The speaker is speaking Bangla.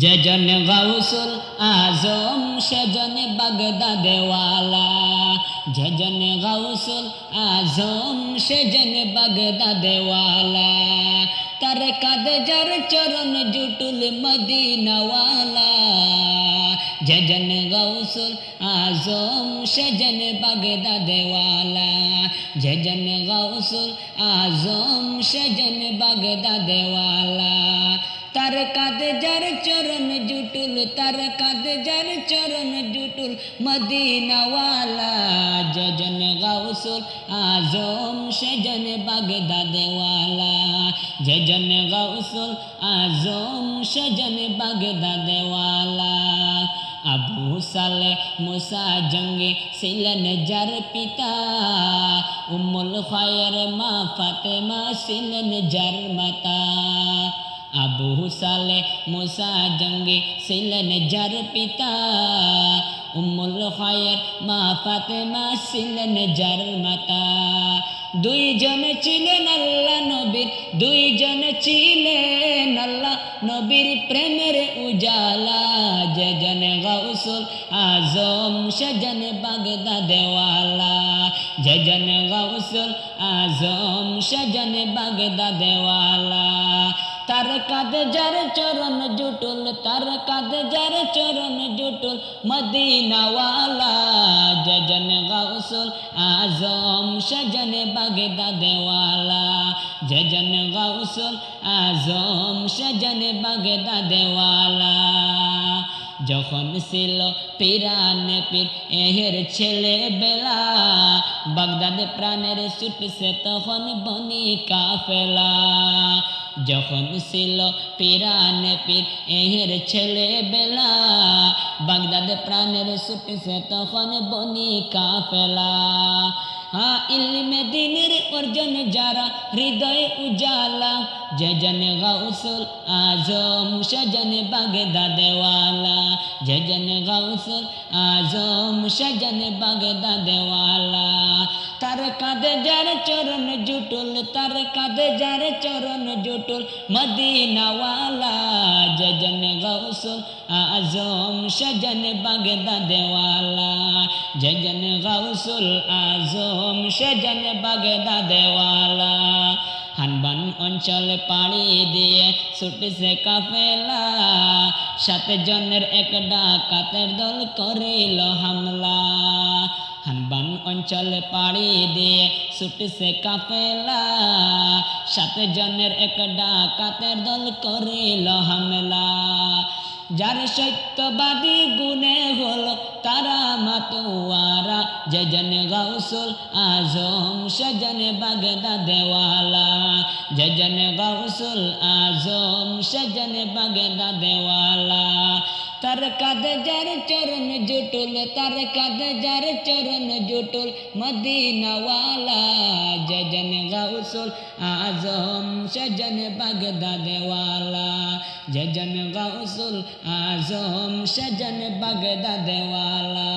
যেজন গাউসুল আজম, সেজন বাগদাদেওয়ালা যেজন গাউসুল আজম, সেজন বাগদাদেওয়ালা তার কাঁধে যার চরণ জুটুল মদিনাওয়ালা। যেজন গাউসুল আজম, সেজন বাগদাদেওয়ালা যেজন গাউসুল আজম, সেজন বাগদাদেওয়ালা কাঁধে যার চরণ জুটুল, তার কাঁধে যার চরণ জুটুল। মদিনাওয়ালা যজন গাউসুল, আজম সেজন বাগদাদেওয়ালা। যজন গাউসুল, আজম সেজন বাগদাদেওয়ালা। আবু সালে মুসা জঙ্গে ছিলেন যার পিতা। উম্মুল খায়ের মা ফাতেমা ছিলেন যার মাতা। আবু সালে মুসা জঙ্গে ছিলেন যার পিতা। উম্মুল খায়ের মা ফাতেমা ছিলেন যার মাতা। দুইজন ছিলেন আল্লাহ নবীর, দুইজন ছিলেন আল্লাহ নবীর প্রেমের উজালা। যেজন গাউসুল আজম, সেজন বাগদা দেওয়ালা। যেজন গাউসুল আজম, সেজন বাগদা দেওয়ালা। তার কাঁধে যার চরণ জুটুল, তার কাঁধে যার চরণ জুটুল, মদিনাওয়ালা জজন গাউসুল আজম, সজন বাগদা দেওয়ালা জজন গাউসুল আজম, সজন বাগদা দেওয়ালা যখন ছিল পিরানে পীর, এহের ছেলে বেলা, বাগদাদ প্রাণের ছুটছে তখন বনি কাফেলা। যখন ছিল পিরানে পীর, এহের ছেলে বেলা, বাগদাদ প্রাণের ছুটছে তখন বনি কাফেলা। হ্যাঁ ইলমে দিনের অর্জন যারা হৃদয় উজালা যেজন গাউসুল আজম সেজন বাগদা দেওয়ালা যেজন গাউসুল আজম, সেজন বাগদা দেওয়ালা তার কাঁধে যার চরণ জুটুল, তার কাঁধে যার চরণ জুটুল মদিনাওয়ালা। যেজন গাউসুল আজম, সেজন বাগদা দেওয়ালা যেজন গাউসুল আজম, সেজন বাগদা দেওয়ালা হানবান অঞ্চল পাড়ি দিয়ে ছুটছে কাফেলা। সাত জনের এক ডাকাতের দল করিল হামলা। হানবান অঞ্চল পাড়ি দিয়ে ছুটছে কাফেলা। সাত জনের এক ডাকাতের দল করিল হামলা। যার সত্যবাদী গুণে হল তারা মাতোয়ারা। যেজন গাউসুল আজম সেজন বাগদা দেওয়ালা। যেজন গাউসুল আজম সেজন বাগদা দেওয়ালা। তার কাঁধে যার চরণ জুটুল, তার কাঁধে যার চরণ জুটুল মদিনাওয়ালা। যেজন গাউসুল আজম সেজন বাগদা দেওয়ালা। যেজন গাউসুল আজম সেজন বাগদা দেওয়ালা